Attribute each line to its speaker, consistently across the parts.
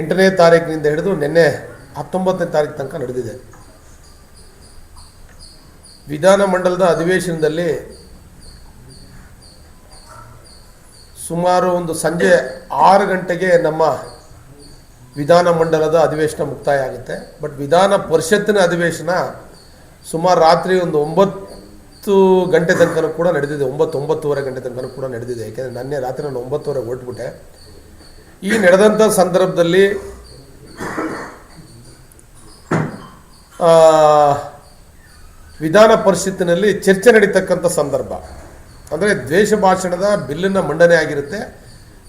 Speaker 1: ಎಂಟನೇ ತಾರೀಕಿನಿಂದ ಹಿಡಿದು ನಿನ್ನೆ ಹತ್ತೊಂಬತ್ತನೇ ತಾರೀಕು ತನಕ ನಡೆದಿದೆ. ವಿಧಾನಮಂಡಲದ ಅಧಿವೇಶನದಲ್ಲಿ ಸುಮಾರು ಒಂದು ಸಂಜೆ ಆರು ಗಂಟೆಗೆ ನಮ್ಮ ವಿಧಾನಮಂಡಲದ ಅಧಿವೇಶನ ಮುಕ್ತಾಯ ಆಗುತ್ತೆ. ಬಟ್ ವಿಧಾನ ಪರಿಷತ್ತಿನ ಅಧಿವೇಶನ ಸುಮಾರು ರಾತ್ರಿ ಒಂದು ಒಂಬತ್ತು ಗಂಟೆ ತನಕ ಕೂಡ ನಡೆದಿದೆ. ಒಂಬತ್ತು ಒಂಬತ್ತುವರೆ ಗಂಟೆ ತನಕ ಕೂಡ ನಡೆದಿದೆ. ಯಾಕೆಂದರೆ ನನ್ನೆ ರಾತ್ರಿ ನಾನು ಒಂಬತ್ತುವರೆ ಹೊರಟ್ಬಿಟ್ಟೆ. ಈ ನಡೆದಂಥ ಸಂದರ್ಭದಲ್ಲಿ ವಿಧಾನ ಪರಿಷತ್ತಿನಲ್ಲಿ ಚರ್ಚೆ ನಡೀತಕ್ಕಂಥ ಸಂದರ್ಭ. ಅಂದರೆ ದ್ವೇಷ ಭಾಷಣದ ಬಿಲ್ಲಿನ ಮಂಡನೆ ಆಗಿರುತ್ತೆ.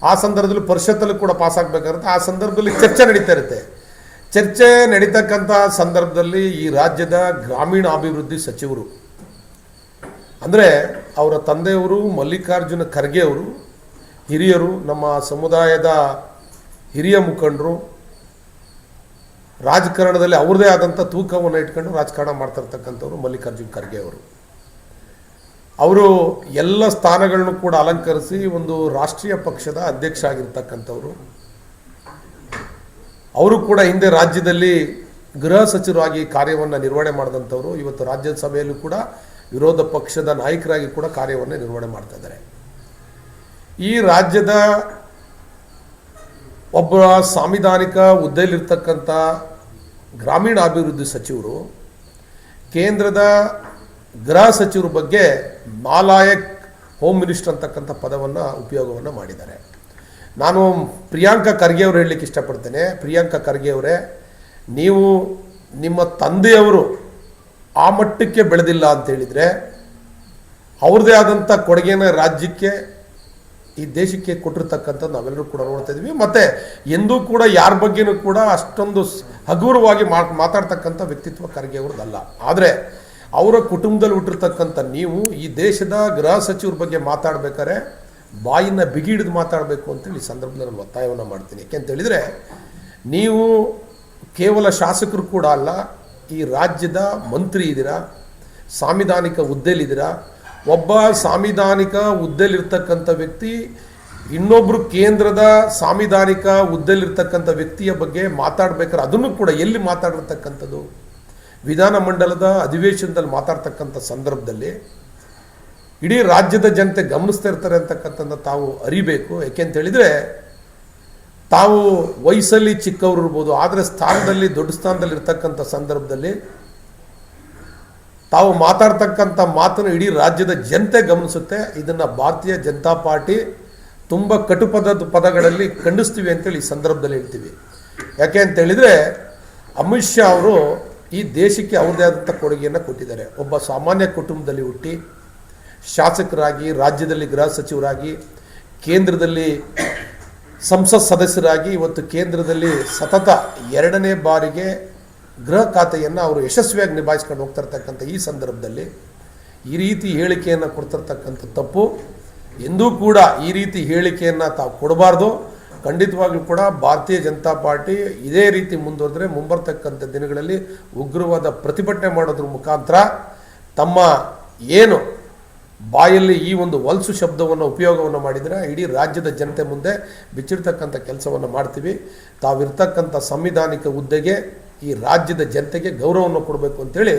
Speaker 1: ಆ ಸಂದರ್ಭದಲ್ಲಿ ಪರಿಷತ್ತಲ್ಲೂ ಕೂಡ ಪಾಸ್ ಆಗಬೇಕಾಗುತ್ತೆ. ಆ ಸಂದರ್ಭದಲ್ಲಿ ಚರ್ಚೆ ನಡೀತಾ ಇರುತ್ತೆ. ಚರ್ಚೆ ನಡೀತಕ್ಕಂಥ ಸಂದರ್ಭದಲ್ಲಿ ಈ ರಾಜ್ಯದ ಗ್ರಾಮೀಣ ಅಭಿವೃದ್ಧಿ ಸಚಿವರು, ಅಂದರೆ ಅವರ ತಂದೆಯವರು ಮಲ್ಲಿಕಾರ್ಜುನ ಖರ್ಗೆ ಅವರು ಹಿರಿಯರು, ನಮ್ಮ ಸಮುದಾಯದ ಹಿರಿಯ ಮುಖಂಡರು, ರಾಜಕಾರಣದಲ್ಲಿ ಅವ್ರದೇ ಆದಂಥ ತೂಕವನ್ನು ಇಟ್ಕೊಂಡು ರಾಜಕಾರಣ ಮಾಡ್ತಿರ್ತಕ್ಕಂಥವ್ರು ಮಲ್ಲಿಕಾರ್ಜುನ್ ಖರ್ಗೆ ಅವರು. ಅವರು ಎಲ್ಲ ಸ್ಥಾನಗಳನ್ನು ಕೂಡ ಅಲಂಕರಿಸಿ ಒಂದು ರಾಷ್ಟ್ರೀಯ ಪಕ್ಷದ ಅಧ್ಯಕ್ಷ ಆಗಿರ್ತಕ್ಕಂಥವ್ರು. ಅವರು ಕೂಡ ಹಿಂದೆ ರಾಜ್ಯದಲ್ಲಿ ಗೃಹ ಸಚಿವರಾಗಿ ಕಾರ್ಯವನ್ನು ನಿರ್ವಹಣೆ ಮಾಡಿದಂಥವ್ರು. ಇವತ್ತು ರಾಜ್ಯಸಭೆಯಲ್ಲೂ ಕೂಡ ವಿರೋಧ ಪಕ್ಷದ ನಾಯಕರಾಗಿ ಕೂಡ ಕಾರ್ಯವನ್ನು ನಿರ್ವಹಣೆ ಮಾಡ್ತಾ ಇದ್ದಾರೆ. ಈ ರಾಜ್ಯದ ಒಬ್ಬ ಸಾಂವಿಧಾನಿಕ ಹುದ್ದೆಯಲ್ಲಿರ್ತಕ್ಕಂಥ ಗ್ರಾಮೀಣ ಅಭಿವೃದ್ಧಿ ಸಚಿವರು, ಕೇಂದ್ರದ ಗೃಹ ಸಚಿವರ ಬಗ್ಗೆ ಮಾಲಾಯಕ್ ಹೋಮ್ ಮಿನಿಸ್ಟರ್ ಅಂತಕ್ಕಂಥ ಪದವನ್ನು ಉಪಯೋಗವನ್ನು ಮಾಡಿದ್ದಾರೆ. ನಾನು ಪ್ರಿಯಾಂಕಾ ಖರ್ಗೆ ಅವರು ಹೇಳಲಿಕ್ಕೆ ಇಷ್ಟಪಡ್ತೇನೆ. ಪ್ರಿಯಾಂಕಾ ಖರ್ಗೆ ಅವರೇ, ನೀವು ನಿಮ್ಮ ತಂದೆಯವರು ಆ ಮಟ್ಟಕ್ಕೆ ಬೆಳೆದಿಲ್ಲ ಅಂತ ಹೇಳಿದರೆ, ಅವ್ರದ್ದೇ ಆದಂಥ ಕೊಡುಗೆನ ರಾಜ್ಯಕ್ಕೆ ಈ ದೇಶಕ್ಕೆ ಕೊಟ್ಟಿರ್ತಕ್ಕಂಥದ್ದು ನಾವೆಲ್ಲರೂ ಕೂಡ ನೋಡ್ತಾ ಇದ್ದೀವಿ. ಮತ್ತು ಎಂದೂ ಕೂಡ ಯಾರ ಬಗ್ಗೆನೂ ಕೂಡ ಅಷ್ಟೊಂದು ಹಗುರವಾಗಿ ಮಾತ್ ಮಾತಾಡ್ತಕ್ಕಂಥ ವ್ಯಕ್ತಿತ್ವ ಖರ್ಗೆ ಅವ್ರದ್ದಲ್ಲ. ಆದರೆ ಅವರ ಕುಟುಂಬದಲ್ಲಿ ಹುಟ್ಟಿರ್ತಕ್ಕಂಥ ನೀವು ಈ ದೇಶದ ಗೃಹ ಸಚಿವರ ಬಗ್ಗೆ ಮಾತಾಡ್ಬೇಕಾದ್ರೆ ಬಾಯಿನ ಬಿಗಿ ಹಿಡಿದು ಮಾತಾಡಬೇಕು ಅಂತೇಳಿ ಈ ಸಂದರ್ಭದಲ್ಲಿ ನಾನು ಒತ್ತಾಯವನ್ನು ಮಾಡ್ತೀನಿ. ಯಾಕೆಂತೇಳಿದರೆ ನೀವು ಕೇವಲ ಶಾಸಕರು ಕೂಡ ಅಲ್ಲ, ಈ ರಾಜ್ಯದ ಮಂತ್ರಿ ಇದ್ದೀರಾ, ಸಾಂವಿಧಾನಿಕ ಹುದ್ದೆಲಿದ್ದೀರಾ ಒಬ್ಬ ಸಾಂವಿಧಾನಿಕ ಹುದ್ದೆಲಿರ್ತಕ್ಕಂಥ ವ್ಯಕ್ತಿ ಇನ್ನೊಬ್ಬರು ಕೇಂದ್ರದ ಸಾಂವಿಧಾನಿಕ ಹುದ್ದೆಲಿರ್ತಕ್ಕಂಥ ವ್ಯಕ್ತಿಯ ಬಗ್ಗೆ ಮಾತಾಡ್ಬೇಕಾದ್ರೆ ಅದನ್ನು ಕೂಡ ಎಲ್ಲಿ ಮಾತಾಡಿರ್ತಕ್ಕಂಥದ್ದು? ವಿಧಾನಮಂಡಲದ ಅಧಿವೇಶನದಲ್ಲಿ ಮಾತಾಡ್ತಕ್ಕಂಥ ಸಂದರ್ಭದಲ್ಲಿ ಇಡೀ ರಾಜ್ಯದ ಜನತೆ ಗಮನಿಸ್ತಾ ಇರ್ತಾರೆ ಅಂತಕ್ಕಂಥದ್ದು ತಾವು ಅರಿಬೇಕು. ಯಾಕೆಂತ ಹೇಳಿದರೆ, ತಾವು ವಯಸ್ಸಲ್ಲಿ ಚಿಕ್ಕವರು ಇರ್ಬೋದು, ಆದರೆ ಸ್ಥಾನದಲ್ಲಿ ದೊಡ್ಡ ಸ್ಥಾನದಲ್ಲಿ ಇರ್ತಕ್ಕಂಥ ಸಂದರ್ಭದಲ್ಲಿ ತಾವು ಮಾತಾಡ್ತಕ್ಕಂಥ ಮಾತನ್ನು ಇಡೀ ರಾಜ್ಯದ ಜನತೆ ಗಮನಿಸುತ್ತೆ. ಇದನ್ನು ಭಾರತೀಯ ಜನತಾ ಪಾರ್ಟಿ ತುಂಬ ಕಟುಪದ ಪದಗಳಲ್ಲಿ ಖಂಡಿಸ್ತೀವಿ ಅಂತೇಳಿ ಈ ಸಂದರ್ಭದಲ್ಲಿ ಹೇಳ್ತೀವಿ. ಯಾಕೆ ಅಂತ ಹೇಳಿದರೆ, ಅಮಿತ್ ಶಾ ಅವರು ಈ ದೇಶಕ್ಕೆ ಅವ್ರದ್ದೇ ಆದಂಥ ಕೊಡುಗೆಯನ್ನು ಕೊಟ್ಟಿದ್ದಾರೆ. ಒಬ್ಬ ಸಾಮಾನ್ಯ ಕುಟುಂಬದಲ್ಲಿ ಹುಟ್ಟಿ, ಶಾಸಕರಾಗಿ, ರಾಜ್ಯದಲ್ಲಿ ಗೃಹ ಸಚಿವರಾಗಿ, ಕೇಂದ್ರದಲ್ಲಿ ಸಂಸತ್ ಸದಸ್ಯರಾಗಿ, ಇವತ್ತು ಕೇಂದ್ರದಲ್ಲಿ ಸತತ ಎರಡನೇ ಬಾರಿಗೆ ಗೃಹ ಖಾತೆಯನ್ನು ಅವರು ಯಶಸ್ವಿಯಾಗಿ ನಿಭಾಯಿಸ್ಕೊಂಡು ಹೋಗ್ತಿರ್ತಕ್ಕಂಥ ಈ ಸಂದರ್ಭದಲ್ಲಿ ಈ ರೀತಿ ಹೇಳಿಕೆಯನ್ನು ಕೊಡ್ತಿರ್ತಕ್ಕಂಥ ತಪ್ಪು. ಎಂದೂ ಕೂಡ ಈ ರೀತಿ ಹೇಳಿಕೆಯನ್ನು ತಾವು ಕೊಡಬಾರ್ದು. ಖಂಡಿತವಾಗ್ಲೂ ಕೂಡ ಭಾರತೀಯ ಜನತಾ ಪಾರ್ಟಿ ಇದೇ ರೀತಿ ಮುಂದುವರೆದ್ರೆ ಮುಂಬರ್ತಕ್ಕಂಥ ದಿನಗಳಲ್ಲಿ ಉಗ್ರವಾದ ಪ್ರತಿಭಟನೆ ಮಾಡೋದ್ರ ಮುಖಾಂತರ ತಮ್ಮ ಏನು ಬಾಯಲ್ಲಿ ಈ ಒಂದು ವಲ್ಸು ಶಬ್ದವನ್ನು ಉಪಯೋಗವನ್ನು ಮಾಡಿದರೆ ಇಡೀ ರಾಜ್ಯದ ಜನತೆ ಮುಂದೆ ಬಿಚ್ಚಿರ್ತಕ್ಕಂಥ ಕೆಲಸವನ್ನು ಮಾಡ್ತೀವಿ. ತಾವಿರ್ತಕ್ಕಂಥ ಸಂವಿಧಾನಿಕ ಹುದ್ದೆಗೆ ಈ ರಾಜ್ಯದ ಜನತೆಗೆ ಗೌರವವನ್ನು ಕೊಡಬೇಕು ಅಂತೇಳಿ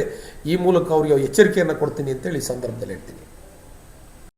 Speaker 1: ಈ ಮೂಲಕ ಅವರಿಗೆ ಎಚ್ಚರಿಕೆಯನ್ನು ಕೊಡ್ತೀನಿ ಅಂತೇಳಿ ಈ ಸಂದರ್ಭದಲ್ಲಿ ಹೇಳ್ತೀನಿ.